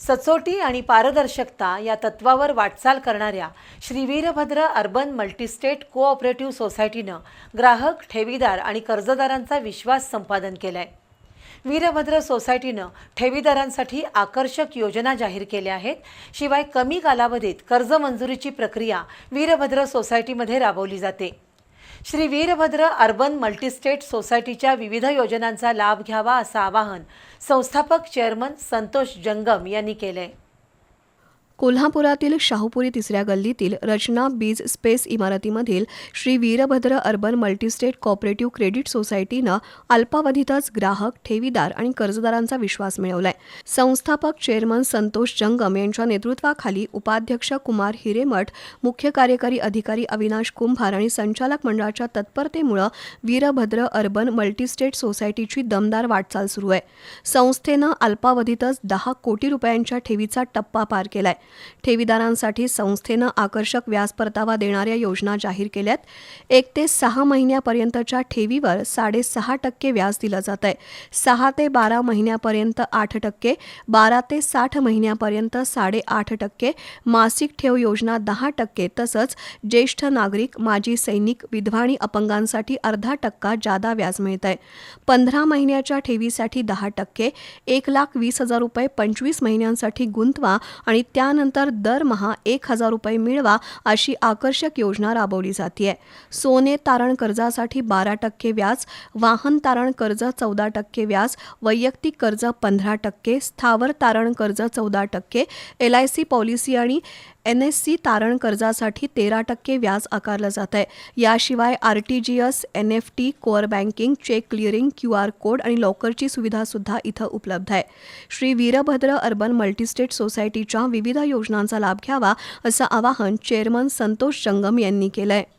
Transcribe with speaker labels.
Speaker 1: सचोटी आणि पारदर्शकता या तत्वावर वाटचाल करणाऱ्या Shri Veerbhadra urban multistate cooperative सोसायटीनं ग्राहक ठेवीदार आणि कर्जदारांचा विश्वास संपादन केलाय. वीरभद्र सोसायटीनं ठेवीदारांसाठी आकर्षक योजना जाहीर केल्या आहेत. शिवाय कमी कालावधीत कर्ज मंजुरीची प्रक्रिया वीरभद्र सोसायटीमध्ये राबवली जाते. श्री वीरभद्र अर्बन मल्टीस्टेट सोसायटीच्या विविध योजनांचा लाभ घ्यावा असं आवाहन संस्थापक चेअरमन संतोष जंगम यांनी केलंय.
Speaker 2: कोल्हापुरातील शाहूपुरी तिसऱ्या गल्लीतील रचना बीज स्पेस इमारतीमधील Shri Veerbhadra urban multistate cooperative credit सोसायटीनं अल्पावधीतच ग्राहक ठेवीदार आणि कर्जदारांचा विश्वास मिळवलाय. संस्थापक चेअरमन संतोष जंगम यांच्या नेतृत्वाखाली उपाध्यक्ष कुमार हिरेमठ मुख्य कार्यकारी अधिकारी अविनाश कुंभार आणि संचालक मंडळाच्या तत्परतेमुळे वीरभद्र अर्बन मल्टीस्टेट सोसायटीची दमदार वाटचाल सुरू आहे. संस्थेनं अल्पावधीतच दहा कोटी रुपयांच्या ठेवीचा टप्पा पार केलाय. ठेवीदारांसाठी संस्थेनं आकर्षक व्याज परतावा देणाऱ्या योजना जाहीर केल्यात. एक ते सहा महिन्यापर्यंतच्या ठेवीवर साडेसहा टक्के व्याज दिलं जात आहे सहा ते बारा महिन्यापर्यंत आठ टक्के बारा ते साठ महिन्यापर्यंत साडेआठ टक्के मासिक ठेव योजना दहा टक्के तसंच ज्येष्ठ नागरिक माजी सैनिक विधवा आणि अपंगांसाठी अर्धा टक्का जादा व्याज मिळत आहे पंधरा महिन्याच्या ठेवीसाठी दहा टक्के एक लाख वीस हजार रुपये पंचवीस महिन्यांसाठी गुंतवा आणि त्या त्यानंतर दरमहा एक हजार रुपये मिळवा अशी आकर्षक योजना राबवली जाते सोने तारण कर्जासाठी बारा टक्के व्याज वाहन तारण कर्ज चौदा टक्के व्याज वैयक्तिक कर्ज पंधरा टक्के स्थावर तारण कर्ज चौदा टक्के एल आय सी पॉलिसी आणि एन एस सी तारण कर्जासाठी तेरा टक्के व्याज आकारलं जात आहे याशिवाय R T G S N F T core banking cheque clearing Q R code आणि लॉकरची सुविधासुद्धा इथं उपलब्ध आहे. श्री वीरभद्र अर्बन मल्टीस्टेट सोसायटीच्या विविध योजनांचा लाभ घ्यावा असं आवाहन चेअरमन संतोष जंगम यांनी केलं आहे